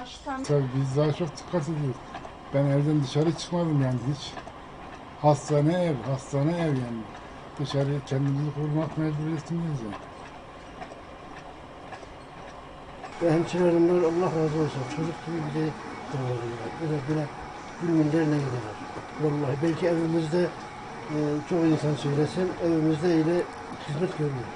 Baştan Tabii biz daha çok dikkat ediyoruz. Ben evden dışarı çıkmadım yani hiç. Hastane ev, hastane ev yani. Dışarı kendimizi korumak mecburiyetindeyiz yani. Ve hemşirelerimden Allah razı olsun. Çocuk gibi bizi davranıyorlar. Böyle böyle gülmünlerle gidiyorlar. Vallahi belki evimizde e, çoğu insan söylesin, evimizde öyle hizmet görmüyor.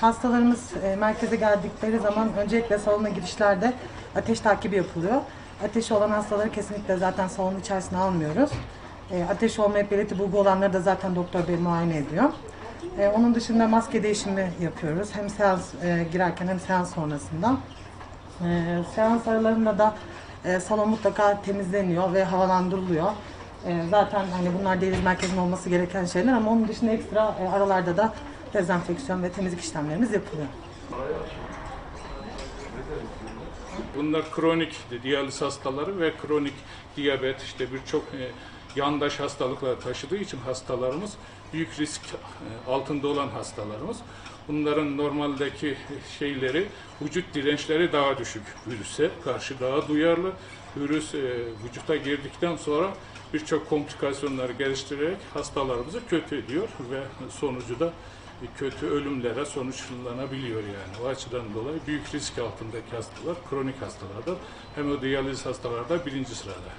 Hastalarımız e, merkeze geldikleri zaman öncelikle salona girişlerde ateş takibi yapılıyor. Ateşi olan hastaları kesinlikle zaten salonun içerisine almıyoruz. E, ateş olmayıp belirti bulgu olanları da zaten doktor bey muayene ediyor. E, onun dışında maske değişimi yapıyoruz. Hem seans e, girerken hem seans sonrasında. E, seans aralarında da e, salon mutlaka temizleniyor ve havalandırılıyor. E, zaten hani bunlar deniz merkezinde olması gereken şeyler ama onun dışında ekstra e, aralarda da dezenfeksiyon ve temizlik işlemlerimiz yapılıyor. Bunlar kronik diyaliz hastaları ve kronik diyabet işte birçok e, yandaş hastalıklar taşıdığı için hastalarımız büyük risk e, altında olan hastalarımız. Bunların normaldeki şeyleri, vücut dirençleri daha düşük. Virüse karşı daha duyarlı. Virüs e, vücuta girdikten sonra birçok komplikasyonları geliştirerek hastalarımızı kötü ediyor ve sonucu da kötü ölümlere sonuçlanabiliyor yani. O açıdan dolayı büyük risk altındaki hastalar kronik hastalardan hemodiyaliz hastalarda birinci sırada.